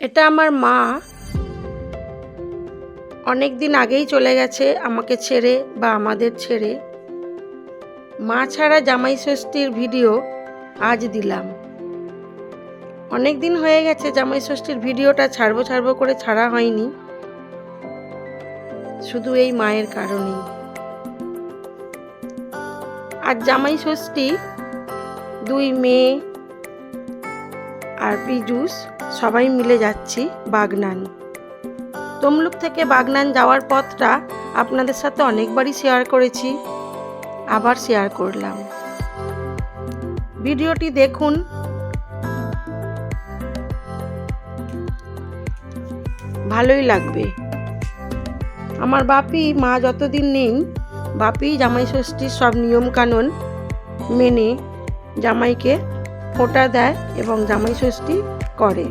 এটা আমার মা। অনেক দিন আগেই চলে গেছে আমাকে ছেড়ে বা আমাদের ছেড়ে। মা ছাড়া জামাই ষষ্ঠীর ভিডিও আজ দিলাম। অনেক দিন হয়ে গেছে জামাই ষষ্ঠীর ভিডিওটা ছাড়বো ছাড়বো করে ছাড়া হয়নি। শুধু এই মায়ের কারণেই। আর জামাই ষষ্ঠী, দুই মেয়ে আর পিজুস সবাই মিলে যাচ্ছি বাগনান। তমলুক থেকে বাগনান যাওয়ার পথটা আপনাদের সাথে অনেকবারই শেয়ার করেছি, আবার শেয়ার করলাম। ভিডিওটি দেখুন। ভালোই লাগবে। আমার বাপি, মা যতদিন নেই, বাপি, জামাই ষষ্ঠীর সব নিয়মকানুন মেনে জামাইকে ফোঁটা দেয় এবং জামাই ষষ্ঠী করে।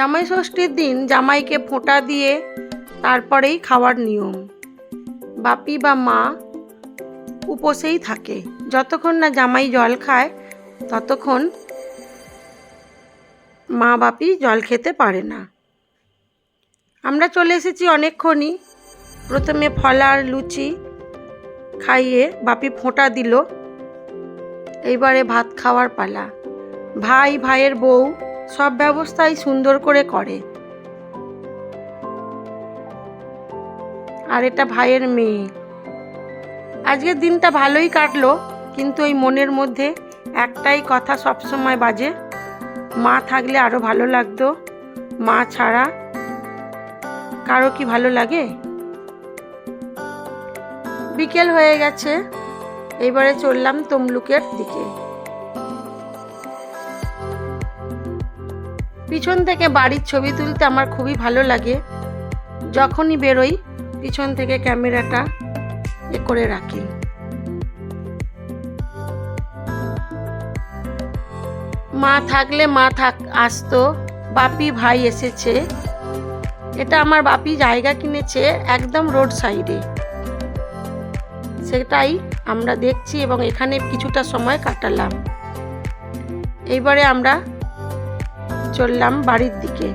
জামাই ষষ্ঠীর দিন জামাইকে ফোঁটা দিয়ে তারপরেই খাওয়ার নিয়ম। বাপি বা মা উপসেই থাকে। যতক্ষণ না জামাই জল খায়, ততক্ষণ মা বাপি জল খেতে পারে না। আমরা চলে এসেছি অনেকক্ষণই। প্রথমে ফলার লুচি খাইয়ে বাপি ফোঁটা দিল। এইবারে ভাত খাওয়ার পালা। ভাই, ভাইয়ের বউ সব ব্যবস্থাই সুন্দর করে করে। আর এটা ভাইয়ের মেয়ে। আজকের দিনটা ভালোই কাটলো, কিন্তু ওই মনের মধ্যে একটাই কথা সবসময় বাজে, মা থাকলে আরও ভালো লাগতো, মা ছাড়া কারও কি ভালো লাগে? বিকেল হয়ে গেছে, এবারে চললাম তমলুকের দিকে। পিছন থেকে বাড়ির ছবি তুলতে আমার খুবই ভালো লাগে। যখনই বেরোই, পিছন থেকে ক্যামেরাটা এ করে রাখি। মা থাকলে মা থাক আসতো বাপি ভাই এসেছে। এটা আমার বাপি জায়গা কিনেছে একদম রোড সাইডে। সেটাই আমরা দেখছি এবং এখানে কিছুটা সময় কাটালাম। এইবারে আমরা চললাম বাড়ির দিকে।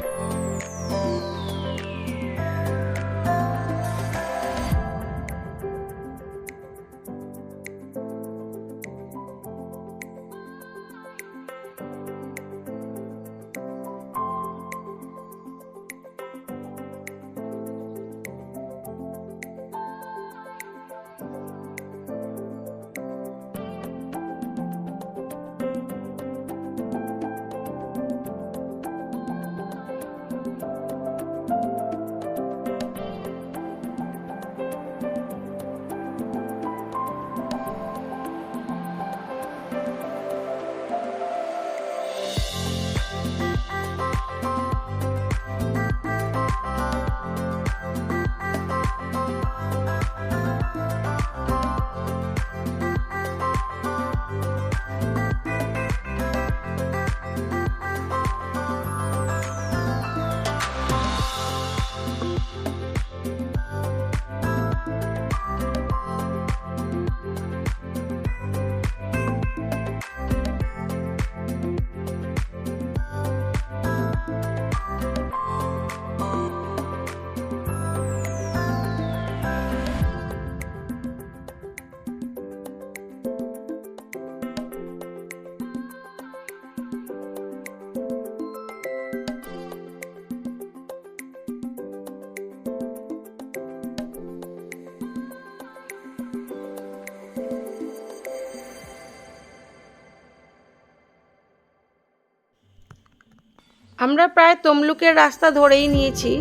আমরা প্রায় তমলুকের রাস্তা ধরেই নিয়েছি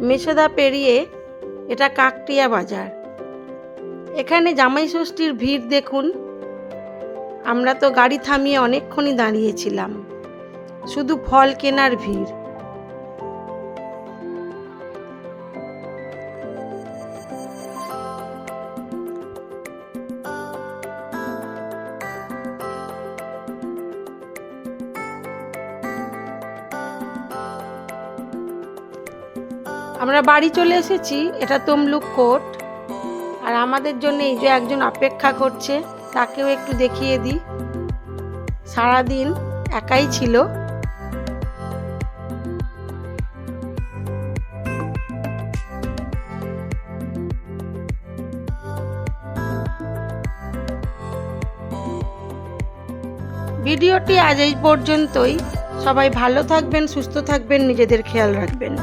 মেছেদা পেরিয়ে এটা কাকটিয়া বাজার। এখানে জামাই ষষ্ঠীর ভিড় দেখুন। আমরা তো গাড়ি থামিয়ে অনেকক্ষণই দাঁড়িয়েছিলাম। শুধু ফল কেনার ভিড়। আমরা বাড়ি চলে এসেছি, এটা তমলুক কোর্ট। আর আমাদের জন্য এই যে একজন অপেক্ষা করছে, তাকেও একটু দেখিয়ে দিই। সারাদিন একাই ছিল। ভিডিওটি আজ এই পর্যন্তই। সবাই ভালো থাকবেন, সুস্থ থাকবেন, নিজেদের খেয়াল রাখবেন।